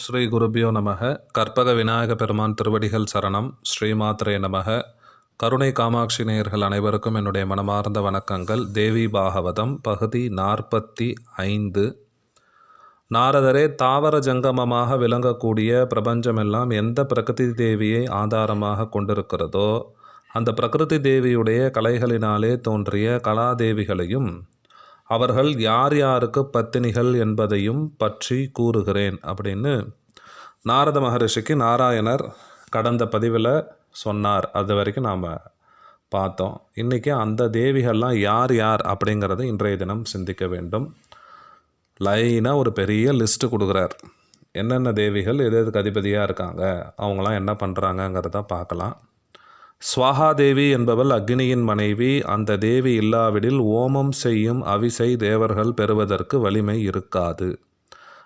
ஸ்ரீ குருபியோ நமக. கற்பக விநாயக பெருமான் திருவடிகள் சரணம். ஸ்ரீமாத்ரே நமக. கருணை காமாட்சி நேயர்கள் அனைவருக்கும் என்னுடைய மனமார்ந்த வணக்கங்கள். தேவி பாகவதம் பகுதி நாற்பத்தி ஐந்து. நாரதரே தாவர ஜங்கமமாக விளங்கக்கூடிய பிரபஞ்சமெல்லாம் எந்த பிரகிருதி தேவியை ஆதாரமாக கொண்டிருக்கிறதோ அந்த பிரகிருதி தேவியுடைய கலைகளினாலே தோன்றிய கலாதேவிகளையும் அவர்கள் யார் யாருக்கு பத்தினிகள் என்பதையும் பற்றி கூறுகிறேன் அப்படின்னு நாரத மகரிஷிக்கு நாராயணர் கடந்த பதிவில் சொன்னார். அது வரைக்கும் நாம் பார்த்தோம். இன்றைக்கி அந்த தேவிகள்லாம் யார் யார் அப்படிங்கிறத இன்றைய தினம் சிந்திக்க வேண்டும். லைனாக ஒரு பெரிய லிஸ்ட்டு கொடுக்குறார். என்னென்ன தேவிகள் எது எதுக்கு அதிபதியாக இருக்காங்க அவங்களாம் என்ன பண்ணுறாங்கங்கிறத பார்க்கலாம். ஸ்வாஹா தேவி என்பவள் அக்னியின் மனைவி. அந்த தேவி இல்லாவிடில் ஓமம் செய்யும் அவிசை தேவர்கள் பெறுவதற்கு வலிமை இருக்காது.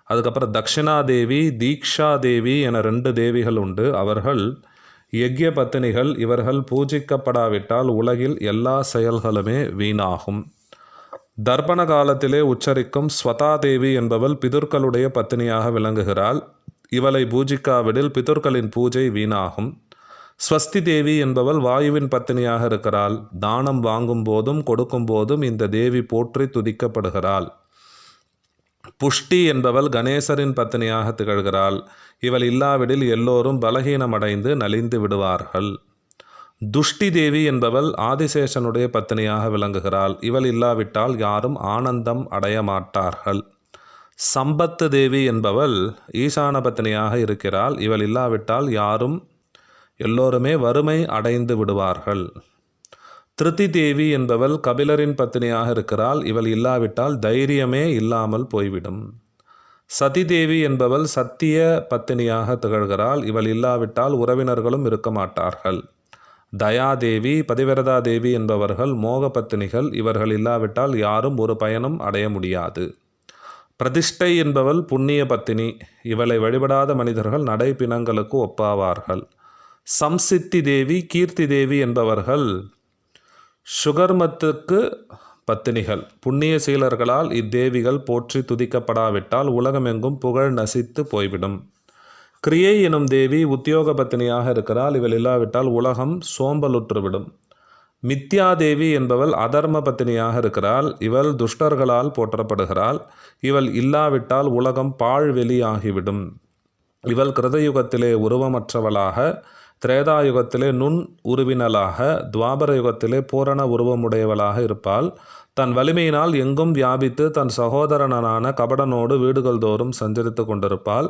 அதுக்கப்புறம் தக்ஷிணா தேவி தீக்ஷா தேவி என ரெண்டு தேவிகள் உண்டு. அவர்கள் யக்ய பத்தினிகள் இவர்கள் பூஜிக்கப்படாவிட்டால் உலகில் எல்லா செயல்களுமே வீணாகும். தர்ப்பண காலத்திலே உச்சரிக்கும் ஸ்வதா தேவி என்பவள் பிதுர்களுடைய பத்தினியாக விளங்குகிறாள். இவளை பூஜிக்காவிடில் பிதுர்களின் பூஜை வீணாகும். ஸ்வஸ்தி தேவி என்பவள் வாயுவின் பத்தினியாக இருக்கிறாள். தானம் வாங்கும் போதும் கொடுக்கும் போதும் இந்த தேவி போற்றி துதிக்கப்படுகிறாள். புஷ்டி என்பவள் கணேசரின் பத்தினியாக திகழ்கிறாள். இவள் இல்லாவிடில் எல்லோரும் பலகீனமடைந்து நலிந்து விடுவார்கள். துஷ்டி தேவி என்பவள் ஆதிசேஷனுடைய பத்தினியாக விளங்குகிறாள். இவள் இல்லாவிட்டால் யாரும் ஆனந்தம் அடைய மாட்டார்கள். சம்பத்து தேவி என்பவள் ஈசான பத்தினியாக இருக்கிறாள். இவள் இல்லாவிட்டால் யாரும் எல்லோருமே வறுமை அடைந்து விடுவார்கள். திருத்தி தேவி என்பவள் கபிலரின் பத்தினியாக இருக்கிறாள். இவள் இல்லாவிட்டால் தைரியமே இல்லாமல் போய்விடும். சதி தேவி என்பவள் சத்திய பத்தினியாக திகழ்கிறாள். இவள் இல்லாவிட்டால் உறவினர்களும் இருக்க மாட்டார்கள். தயாதேவி பதிவிரதா தேவி என்பவர்கள் மோக பத்தினிகள். இவர்கள் இல்லாவிட்டால் யாரும் ஒரு பயனும் அடைய முடியாது. பிரதிஷ்டை என்பவள் புண்ணிய பத்தினி. இவளை வழிபடாத மனிதர்கள் நடைப்பிணங்களுக்கு ஒப்பாவார்கள். சம்சித்தி தேவி கீர்த்தி தேவி என்பவர்கள் சுகர்மத்துக்கு பத்தினிகள். புண்ணிய சீலர்களால் இத்தேவிகள் போற்றி துதிக்கப்படாவிட்டால் உலகமெங்கும் புகழ் நசித்து போய்விடும். கிரியை எனும் தேவி உத்தியோக பத்தினியாக இருக்கிறாள். இவள் இல்லாவிட்டால் உலகம் சோம்பலுற்றுவிடும். மித்யா தேவி என்பவள் அதர்ம பத்தினியாக இருக்கிறாள். இவள் துஷ்டர்களால் போற்றப்படுகிறாள். இவள் இல்லாவிட்டால் உலகம் பாழ்வெளி ஆகிவிடும் இவள் கிருதயுகத்திலே உருவமற்றவளாக திரேதாயுகத்திலே நுண் உருவினலாக துவாபர யுகத்திலே பூரண உருவமுடையவளாக இருப்பாள். தன் வலிமையினால் எங்கும் வியாபித்து தன் சகோதரனான கபடனோடு வீடுகள் தோறும் சஞ்சரித்து கொண்டிருப்பாள்.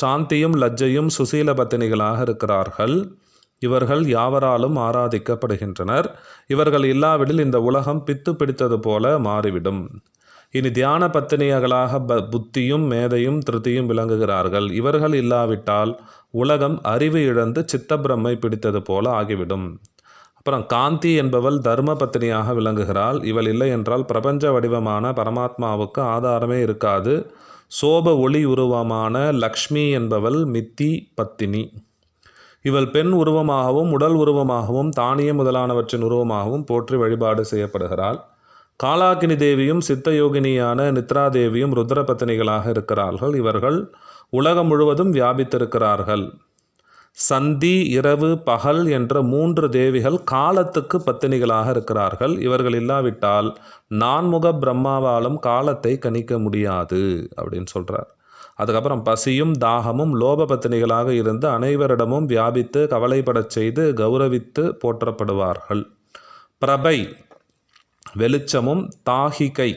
சாந்தியும் லஜ்ஜையும் சுசீல பத்தினிகளாக இருக்கிறார்கள். இவர்கள் யாவராலும் ஆராதிக்கப்படுகின்றனர். இவர்கள் இல்லாவிடில் இந்த உலகம் பித்து பிடித்தது போல மாறிவிடும். இனி தியான பத்தினியர்களாக ப புத்தியும் மேதையும் திருத்தியும் விளங்குகிறார்கள். இவர்கள் இல்லாவிட்டால் உலகம் அறிவு இழந்து சித்தப்பிரமை பிடித்தது போல ஆகிவிடும். அப்புறம் காந்தி என்பவள் தர்ம பத்தினியாக விளங்குகிறாள். இவள் இல்லை என்றால் பிரபஞ்ச வடிவமான பரமாத்மாவுக்கு ஆதாரமே இருக்காது. சோப ஒளி உருவமான லக்ஷ்மி என்பவள் மித்தி பத்தினி. இவள் பெண் உருவமாகவும் உடல் உருவமாகவும் தானிய முதலானவற்றின் உருவமாகவும் போற்றி வழிபாடு செய்யப்படுகிறாள். காலாகினி தேவியும் சித்தயோகினியான நித்ரா தேவியும் ருத்ரபத்தினிகளாக இருக்கிறார்கள். இவர்கள் உலகம் முழுவதும் வியாபித்திருக்கிறார்கள். சந்தி இரவு பகல் என்ற மூன்று தேவிகள் காலத்துக்கு பத்தினிகளாக இருக்கிறார்கள். இவர்கள் இல்லாவிட்டால் நான்முக பிரம்மாவாலும் காலத்தை கணிக்க முடியாது அப்படின்னு சொல்கிறார் அதுக்கப்புறம் பசியும் தாகமும் லோப பத்தினிகளாக இருந்து அனைவரிடமும் வியாபித்து கவலைப்படச் செய்து கௌரவித்து போற்றப்படுவார்கள். பிரபை வெளிச்சமும் தாகிகை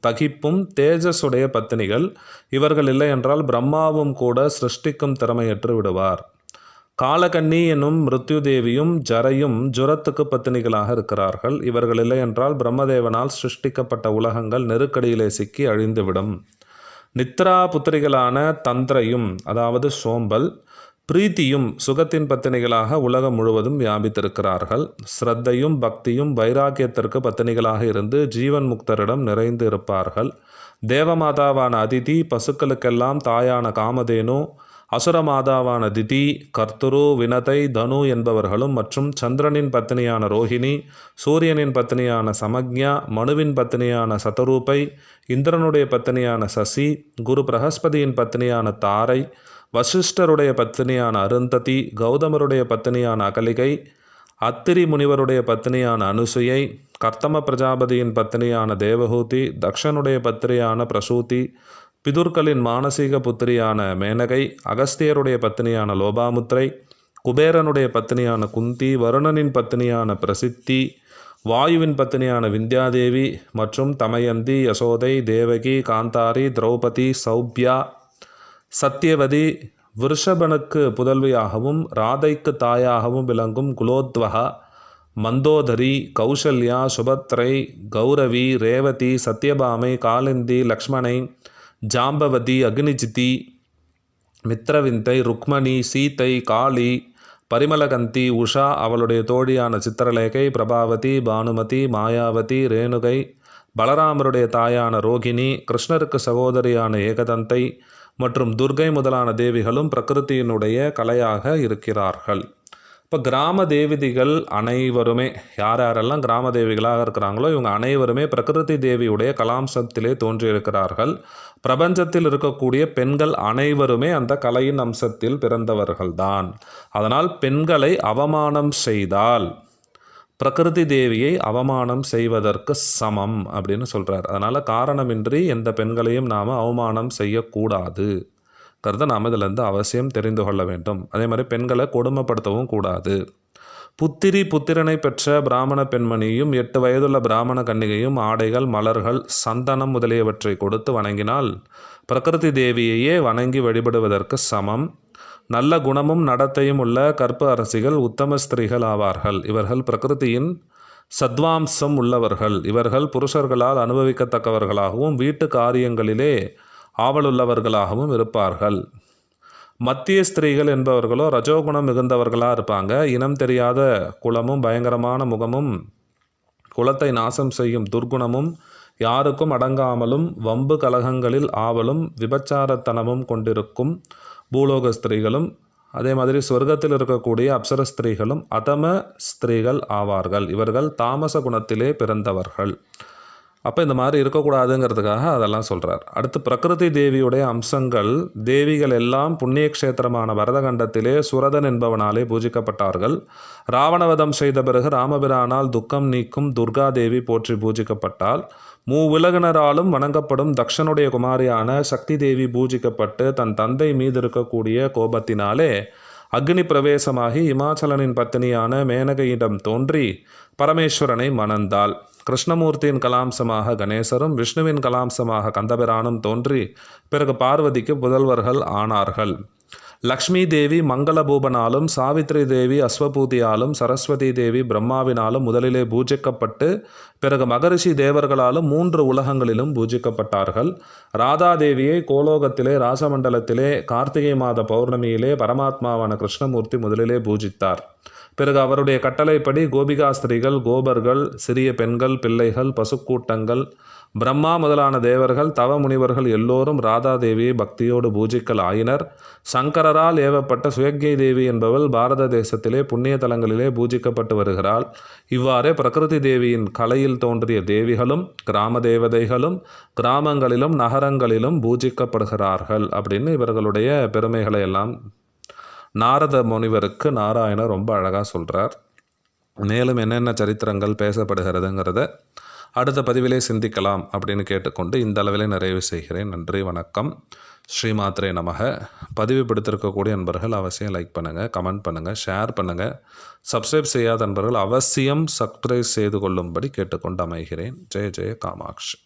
தகிப்பும் தேஜஸுடைய பத்தினிகள். இவர்கள் இல்லை என்றால் பிரம்மாவும் கூட சிருஷ்டிக்கும் திறமையற்று விடுவார். காலகன்னி எனும் மிருத்யு தேவியும் ஜரையும் ஜுரத்துக்கு பத்தினிகளாக இருக்கிறார்கள். இவர்கள் இல்லை என்றால் பிரம்மதேவனால் சிருஷ்டிக்கப்பட்ட உலகங்கள் நெருக்கடியிலே சிக்கி அழிந்துவிடும். நித்ரா புத்திரிகளான தந்திரையும் அதாவது சோம்பல் பிரீத்தியும் சுகத்தின் பத்தினிகளாக உலகம் முழுவதும் வியாபித்திருக்கிறார்கள். ஸ்ரத்தையும் பக்தியும் வைராக்கியத்திற்கு பத்தினிகளாக இருந்து ஜீவன் முக்தரிடம் நிறைந்து இருப்பார்கள். தேவமாதாவான அதிதி பசுக்களுக்கெல்லாம் தாயான காமதேனு அசுரமாதாவான திதி கர்த்துரு வினதை தனு என்பவர்களும் மற்றும் சந்திரனின் பத்தினியான ரோஹிணி சூரியனின் பத்தினியான சமக்ஞா மனுவின் பத்தினியான சதரூபை இந்திரனுடைய பத்தினியான சசி குரு பிரகஸ்பதியின் பத்தினியான தாரை வசிஷ்டருடைய பத்தினியான அருந்ததி கௌதமருடைய பத்தினியான அகலிகை அத்திரி முனிவருடைய பத்தினியான அனுசுயை கர்த்தம பிரஜாபதியின் பத்தினியான தேவஹூதி தக்ஷனுடைய பத்திரியான பிரசூதி பிதுர்களின் மானசீக புத்திரியான மேனகை அகஸ்தியருடைய பத்தினியான லோபாமுத்திரை குபேரனுடைய பத்தினியான குந்தி வருணனின் பத்தினியான பிரசித்தி வாயுவின் பத்தினியான விந்தியாதேவி மற்றும் தமயந்தி யசோதை தேவகி காந்தாரி திரௌபதி சௌப்யா சத்யவதி விருஷபனுக்கு புதல்வியாகவும் ராதைக்கு தாயாகவும் விளங்கும் குலோத்வகா மந்தோதரி கௌசல்யா சுபத்ரை கௌரவி ரேவதி சத்யபாமை காலிந்தி லக்ஷ்மணை ஜாம்பவதி அக்னிஜிதி மித்ரவிந்தை ருக்மணி சீதை காளி பரிமலகந்தி உஷா அவளுடைய தோழியான சித்திரலேகை பிரபாவதி பானுமதி மாயாவதி ரேணுகை பலராமருடைய தாயான ரோகிணி கிருஷ்ணருக்கு சகோதரியான ஏகதந்தை மற்றும் துர்கை முதலான தேவிகளும் பிரகிருதியினுடைய கலையாக இருக்கிறார்கள். இப்போ கிராம தேவதைகள் அனைவருமே யார் யாரெல்லாம் கிராம தேவிகளாக இருக்கிறாங்களோ இவங்க அனைவருமே பிரகிருதி தேவியுடைய கலாம்சத்திலே தோன்றியிருக்கிறார்கள். பிரபஞ்சத்தில் இருக்கக்கூடிய பெண்கள் அனைவருமே அந்த கலையின் அம்சத்தில் பிறந்தவர்கள்தான். அதனால் பெண்களை அவமானம் செய்தால் பிரகிருதி தேவியை அவமானம் செய்வதற்கு சமம் அப்படின்னு சொல்கிறார் அதனால் காரணமின்றி எந்த பெண்களையும் நாம் அவமானம் செய்யக்கூடாது. கருத்தை நாம் இதிலேருந்து அவசியம் தெரிந்து கொள்ள வேண்டும். அதே மாதிரி பெண்களை கொடுமைப்படுத்தவும் கூடாது. புத்திரி புத்திரனை பெற்ற பிராமண பெண்மணியும் எட்டு வயதுள்ள பிராமண கன்னிகையும் ஆடைகள் மலர்கள் சந்தனம் முதலியவற்றை கொடுத்து வணங்கினால் பிரகிருதி தேவியையே வணங்கி வழிபடுவதற்கு சமம். நல்ல குணமும் நடத்தையும் உள்ள கற்பு அரசிகள் உத்தம ஸ்திரீகள் ஆவார்கள். இவர்கள் பிரகிருதியின் சத்வாம்சம் உள்ளவர்கள். இவர்கள் புருஷர்களால் அனுபவிக்கத்தக்கவர்களாகவும் வீட்டு காரியங்களிலே ஆவலுள்ளவர்களாகவும் இருப்பார்கள். மத்திய ஸ்திரீகள் என்பவர்களோ ரஜோகுணம் மிகுந்தவர்களாக இருப்பாங்க. இனம் தெரியாத குலமும் பயங்கரமான முகமும் குலத்தை நாசம் செய்யும் துர்குணமும் யாருக்கும் அடங்காமலும் வம்பு கலகங்களில் ஆவலும் விபச்சாரத்தனமும் கொண்டிருக்கும் பூலோக ஸ்திரீகளும் அதே மாதிரி சொர்க்கத்தில் இருக்கக்கூடிய அப்சர ஸ்திரீகளும் அதம ஸ்திரீகள் ஆவார்கள். இவர்கள் தாமச குணத்திலே பிறந்தவர்கள். அப்போ இந்த மாதிரி இருக்கக்கூடாதுங்கிறதுக்காக அதெல்லாம் சொல்கிறார் அடுத்து பிரகிருதி தேவியுடைய அம்சங்கள் தேவிகள் எல்லாம் புண்ணிய கஷேத்திரமான வரதகண்டத்திலே சுரதன் என்பவனாலே பூஜிக்கப்பட்டார்கள். ராவணவதம் செய்த பிறகு ராமபிரானால் துக்கம் நீக்கும் துர்கா தேவி போற்றி பூஜிக்கப்பட்டால் மூவுலகினராலும் வணங்கப்படும் தக்ஷனுடைய குமாரியான சக்தி தேவி பூஜிக்கப்பட்டு தன் தந்தை மீது இருக்கக்கூடிய கோபத்தினாலே அக்னி பிரவேசமாகி இமாச்சலனின் பத்தினியான மேனகையிடம் தோன்றி பரமேஸ்வரனை மணந்தாள். கிருஷ்ணமூர்த்தியின் கலாம்சமாக கணேசரும் விஷ்ணுவின் கலாம்சமாக கந்தபிரானும் தோன்றி பிறகு பார்வதிக்கு புதல்வர்கள் ஆனார்கள். லக்ஷ்மி தேவி மங்களபூபனாலும் சாவித்ரி தேவி அஸ்வபூதியாலும் சரஸ்வதி தேவி பிரம்மாவினாலும் முதலிலே பூஜிக்கப்பட்டு பிறகு மகரிஷி தேவர்களாலும் மூன்று உலகங்களிலும் பூஜிக்கப்பட்டார்கள். ராதாதேவியை கோலோகத்திலே ராசமண்டலத்திலே கார்த்திகை மாத பௌர்ணமியிலே பரமாத்மாவான கிருஷ்ணமூர்த்தி முதலிலே பூஜித்தார். பிறகு அவருடைய கட்டளைப்படி கோபிகாஸ்திரிகள் கோபர்கள் சிறிய பெண்கள் பிள்ளைகள் பசுக்கூட்டங்கள் பிரம்மா முதலான தேவர்கள் தவ முனிவர்கள் எல்லோரும் ராதாதேவியை பக்தியோடு பூஜிக்கல் ஆயினர் சங்கரரால் ஏவப்பட்ட சுயக்ஞை தேவி என்பவள் பாரத தேசத்திலே புண்ணிய தலங்களிலே பூஜிக்கப்பட்டு வருகிறாள். இவ்வாறே பிரகிருதி தேவியின் கலையில் தோன்றிய தேவிகளும் கிராம தேவதைகளும் கிராமங்களிலும் நகரங்களிலும் பூஜிக்கப்படுகிறார்கள் அப்படின்னு இவர்களுடைய பெருமைகளை எல்லாம் நாரத முனிவருக்கு நாராயணர் ரொம்ப அழகாக சொல்கிறார் மேலும் என்னென்ன சரித்திரங்கள் பேசப்படுகிறதுங்கிறத அடுத்த பதிவிலே சிந்திக்கலாம் அப்படின்னு கேட்டுக்கொண்டு இந்த அளவிலே நிறைவு செய்கிறேன். நன்றி வணக்கம். ஸ்ரீமாத்ரே நமக. பதிவு பிடித்திருக்கக்கூடிய நண்பர்கள் அவசியம் லைக் பண்ணுங்கள் கமெண்ட் பண்ணுங்கள் ஷேர் பண்ணுங்கள் சப்ஸ்கிரைப் செய்யாத நண்பர்கள் அவசியம் சப்ஸ்கிரைப் செய்து கொள்ளும்படி கேட்டுக்கொண்டு அமைகிறேன். ஜெய ஜெய காமாட்சி.